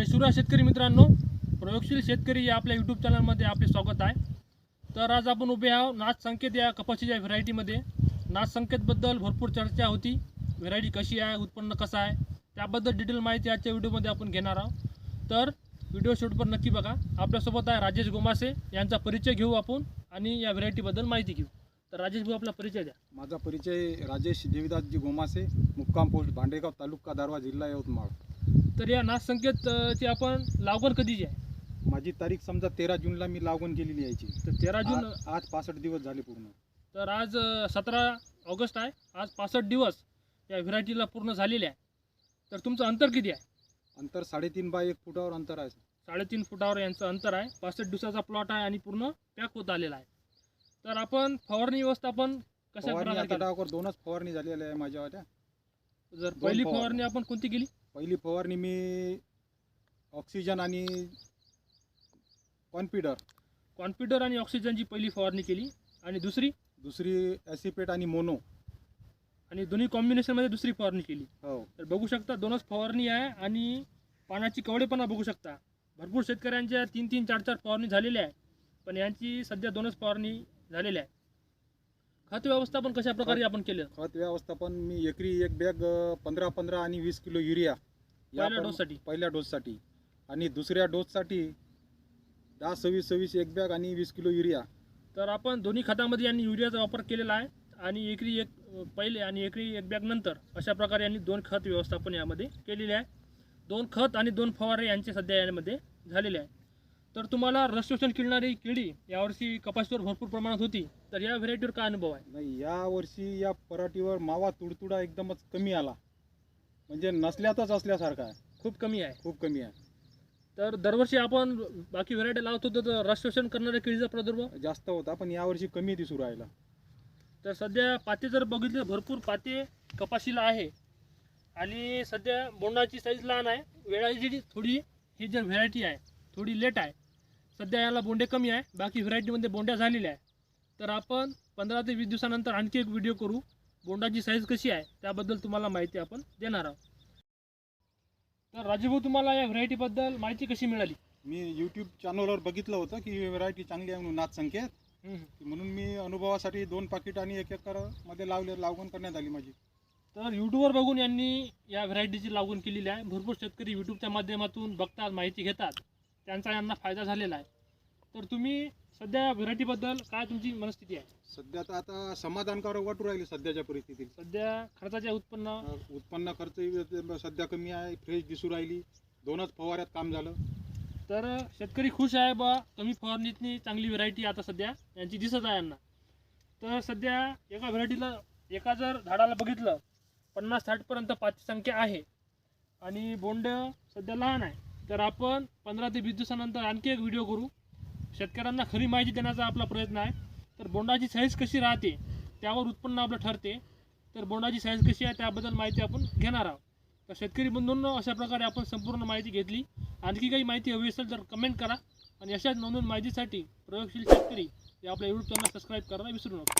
जय शिवराय शेतकरी मित्रांनो प्रयोगशील शेतकरी या आपल्या यूट्यूब चॅनलमध्ये आपले स्वागत आहे. तर आज आपण उभे आहोत नाच संकेत या कपाशीच्या व्हरायटीमध्ये नाच संकेतबद्दल भरपूर चर्चा होती. व्हरायटी कशी आहे उत्पन्न कसं आहे त्याबद्दल डिटेल माहिती आजच्या व्हिडिओमध्ये आपण घेणार आहोत. तर व्हिडिओ शूटवर नक्की बघा. आपल्यासोबत आहे राजेश गोमासे यांचा परिचय घेऊ आपण आणि या व्हरायटीबद्दल माहिती घेऊ. तर राजेश भाऊ आपला परिचय द्या. माझा परिचय राजेश देविदासजी गोमासे मुक्काम पोस्ट भांडेगाव तालुका दारवा जिल्हा यवतमाळ. तर या नाच संकेतची आपण लागवड कधीची आहे? माझी तारीख समजा तेरा जूनला मी लागवण केलेली यायची. तर तेरा जून आज- आज पासष्ट दिवस झाले पूर्ण. तर आज सतरा ऑगस्ट आहे. आज पासष्ट दिवस या व्हरायटीला पूर्ण झालेले आहे. तर तुमचं अंतर किती आहे? अंतर साडेतीन बाय एक फुटावर अंतर आहे. साडेतीन फुटावर यांचं अंतर आहे. पासष्ट दिवसाचा प्लॉट आहे आणि पूर्ण पॅक होत आलेला आहे. तर आपण फवारणी व्यवस्थापन कशा फवारणी प्रकारे आता केलं? टाकावर दोनच फवारणी झालेल्या आहे माझ्या वाट्या. जर पहिली फवारणी. फवारणी आपण कोणती केली? पहिली फवारणी मी ऑक्सिजन आणि कॉन्फिडर. कॉन्फिडर आणि ऑक्सिजनची पहिली फवारणी केली. आणि दुसरी? दुसरी ॲसिपेट आणि मोनो. आणि दोन्ही कॉम्बिनेशनमध्ये दुसरी फवारणी केली. हो. तर बघू शकता दोनच फवारणी आहे आणि पाण्याची कवडेपणा बघू शकता. भरपूर शेतकऱ्यांच्या तीन तीन चार चार फवारणी झालेल्या आहे. पण यांची सध्या दोनच फवारणी झालेल्या आहे खत व्यवस्थापन कशा प्रकारे आपण केलं खत व्यवस्थापन मी एकरी एक बॅग पंधरा पंधरा आणि वीस किलो युरिया पहिल्या पण- डोससाठी. पहिल्या डोससाठी. आणि दुसऱ्या डोससाठी दहा सव्वीस सव्वीस एक बॅग आणि वीस किलो युरिया. तर आपण दोन्ही खतामध्ये यांनी युरियाचा वापर केलेला आहे आणि एकरी एक पहिले आणि एकरी एक बॅग नंतर अशा प्रकारे यांनी दोन खत व्यवस्थापन यामध्ये केलेले आहे. दोन खत आणि दोन फवारे यांचे सध्या यामध्ये झालेले आहे. तर तुम्हाला रस शोषण किळणारी किडी यावर्षी कपाशीवर भरपूर प्रमाणात होती. तर या व्हेरायटीवर काय अनुभव आहे? नाही या वर्षी या पराठीवर मावा तुडतुडा एकदमच कमी आला. म्हणजे नसल्यातच असल्यासारखा आहे. खूप कमी आहे. खूप कमी आहे. तर दरवर्षी आपण बाकी व्हरायटी लावत होतो तर रस शोषण करणाऱ्या किडीचा प्रादुर्भाव? जास्त होता पण यावर्षी कमी दिसू राहिला. तर सध्या पाते जर बघितले भरपूर पाते कपाशीला आहे. आणि सध्या बोंडाची साईज लहान आहे. वेळाची थोडी ही जी व्हरायटी आहे थोडी लेट आहे. सध्या याला बोंडे कमी आहे. बाकी व्हरायटीमध्ये बोंड्या झालेल्या आहे तर आपण पंधरा ते वीस दिवसानंतर आणखी एक व्हिडिओ करू. बोंडाची साईज कशी आहे त्याबद्दल तुम्हाला माहिती आपण देणार आहोत. तर राजीभाऊ तुम्हाला या व्हरायटीबद्दल माहिती कशी मिळाली? मी यूट्यूब चॅनलवर बघितलं होतं की ही व्हरायटी चांगली आहे म्हणून नाच संकेत म्हणून मी अनुभवासाठी दोन पाकिट आणि एक एकरमध्ये लावले लागवण करण्यात आली माझी. तर यूट्यूबवर बघून यांनी या व्हरायटीची लागवड केलेली आहे. भरपूर शेतकरी यूट्यूबच्या माध्यमातून बघतात माहिती घेतात. त्यांचा यांना फायदा झालेला आहे. तर तुम्ही सध्या व्हरायटीबद्दल काय तुमची मनस्थिती आहे? सध्या तर आता समाधानकारक वाटू राहिली सध्याच्या परिस्थितीत. सध्या खर्चाच्या उत्पन्न? अ, उत्पन्न खर्च सध्या कमी आहे फ्रेश दिसू राहिली. दोनच फवाऱ्यात काम झालं. तर शेतकरी खुश आहे बा कमी फवारणीतनी चांगली व्हरायटी आता सध्या यांची दिसत आहे यांना. तर सध्या एका व्हरायटीला एका जर झाडाला बघितलं पन्नास साठपर्यंत पाचची संख्या आहे. आणि बोंड सध्या लहान आहे. तर आपण पंधरा ते वीस दिवसानंतर आणखी एक व्हिडिओ करू. शेतकऱ्यांना खरी माहिती देण्याचा आपला प्रयत्न आहे. तर बोंडाची साईज कशी राहते त्यावर उत्पन्न आपलं ठरते. तर बोंडाची साईज कशी आहे त्याबद्दल माहिती आपण घेणार आहोत. तर शेतकरी बंधूंना अशा प्रकारे आपण संपूर्ण माहिती घेतली. आणखी काही माहिती हवी असेल तर कमेंट करा. आणि अशाच नवीन माहितीसाठी प्रयोगशील शेतकरी या आपल्या यूट्यूब चॅनल सबस्क्राईब करायला विसरू नका.